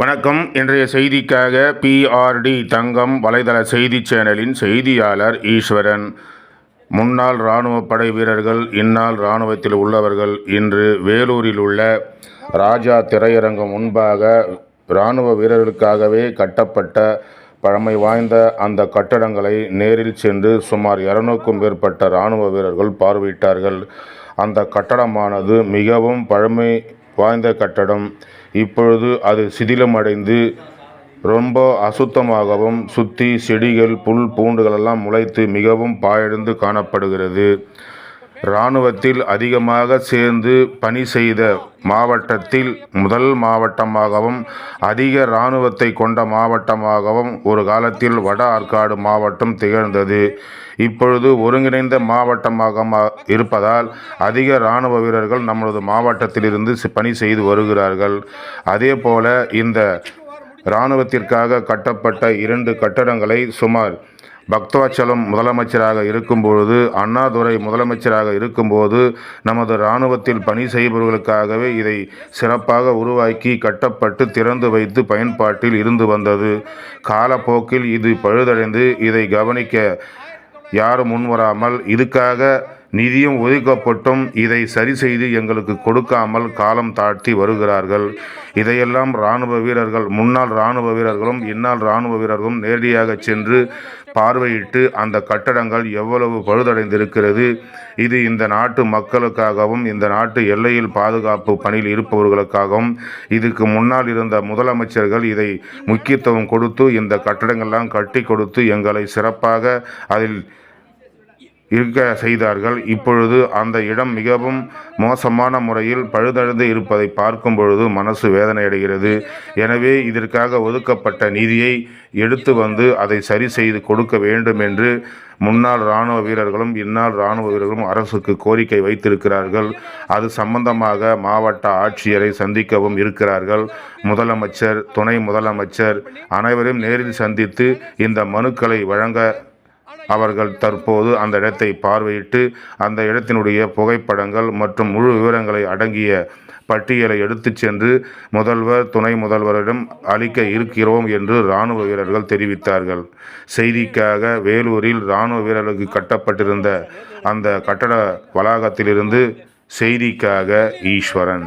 வணக்கம். இன்றைய செய்திக்காக பிஆர்டி தங்கம் வலைதள செய்தி சேனலின் செய்தியாளர் ஈஸ்வரன். முன்னாள் இராணுவ படை வீரர்கள் இந்நாள் இராணுவத்தில் உள்ளவர்கள் இன்று வேலூரில் உள்ள ராஜா திரையரங்கம் முன்பாக இராணுவ வீரர்களுக்காகவே கட்டப்பட்ட பழமை வாய்ந்த அந்த கட்டடங்களை நேரில் சென்று சுமார் இருநூறுக்கும் மேற்பட்ட இராணுவ வீரர்கள் பார்வையிட்டார்கள். அந்த கட்டடமானது மிகவும் பழமை வாய்ந்த கட்டடம். இப்பொழுது அது சிதிலமடைந்து ரொம்ப அசுத்தமாகவும் சுற்றி செடிகள் புல் பூண்டுகளெல்லாம் முளைத்து மிகவும் பாழடைந்து காணப்படுகிறது. இராணுவத்தில் அதிகமாக சேர்ந்து பணி செய்த மாவட்டத்தில் முதல் மாவட்டமாகவும் அதிக இராணுவத்தை கொண்ட மாவட்டமாகவும் ஒரு காலத்தில் வட ஆற்காடு மாவட்டம் திகழ்ந்தது. இப்பொழுது ஒருங்கிணைந்த மாவட்டமாக மா- இருப்பதால் அதிக இராணுவ வீரர்கள் நமது மாவட்டத்திலிருந்து பணி செய்து வருகிறார்கள். அதே போல இந்த இராணுவத்திற்காக கட்டப்பட்ட இரண்டு கட்டடங்களை சுமார் பக்தவாச்சலம் முதலமைச்சராக இருக்கும்பொழுது அண்ணாதுரை முதலமைச்சராக இருக்கும்போது நமது இராணுவத்தில் பணி செய்பவர்களுக்காகவே இதை சிறப்பாக உருவாக்கி கட்டப்பட்டு திறந்து வைத்து பயன்பாட்டில் இருந்து வந்தது. காலப்போக்கில் இது பழுதடைந்து இதை கவனிக்க யாரும் முன்வராமல் இதுக்காக நிதியும் ஒதுக்கப்பட்டும் இதை சரி செய்து எங்களுக்கு கொடுக்காமல் காலம் தாழ்த்தி வருகிறார்கள். இதையெல்லாம் இராணுவ வீரர்கள் முன்னாள் இராணுவ வீரர்களும் இந்நாள் இராணுவ வீரர்களும் நேரடியாக சென்று பார்வையிட்டு அந்த கட்டடங்கள் எவ்வளவு பழுதடைந்திருக்கிறது. இது இந்த நாட்டு மக்களுக்காகவும் இந்த நாட்டு எல்லையில் பாதுகாப்பு பணியில் இருப்பவர்களுக்காகவும் இதுக்கு முன்னால் இருந்த முதலமைச்சர்கள் இதை முக்கியத்துவம் கொடுத்து இந்த கட்டடங்கள்லாம் கட்டி கொடுத்து எங்களை சிறப்பாக அதில் இருக்க செய்தார்கள். இப்பொழுது அந்த இடம் மிகவும் மோசமான முறையில் பழுதடைந்து இருப்பதை பார்க்கும் பொழுது மனசு வேதனையடைகிறது. எனவே இதற்காக ஒதுக்கப்பட்ட நிதியை எடுத்து வந்து அதை சரி செய்து கொடுக்க வேண்டும் என்று முன்னாள் இராணுவ வீரர்களும் இந்நாள் இராணுவ வீரர்களும் அரசுக்கு கோரிக்கை வைத்திருக்கிறார்கள். அது சம்பந்தமாக மாவட்ட ஆட்சியரை சந்திக்கவும் இருக்கிறார்கள். முதலமைச்சர் துணை முதலமைச்சர் அனைவரையும் நேரில் சந்தித்து இந்த மனுக்களை வழங்க அவர்கள் தற்போது அந்த இடத்தை பார்வையிட்டு அந்த இடத்தினுடைய புகைப்படங்கள் மற்றும் முழு விவரங்களை அடங்கிய பட்டியலை எடுத்துச் சென்று முதல்வர் துணை முதல்வரிடம் அளிக்க இருக்கிறோம் என்று இராணுவ வீரர்கள் தெரிவித்தார்கள். செய்திக்காக வேலூரில் இராணுவ வீரர்களுக்கு கட்டப்பட்டிருந்த அந்த கட்டட வளாகத்திலிருந்து செய்திக்காக ஈஸ்வரன்.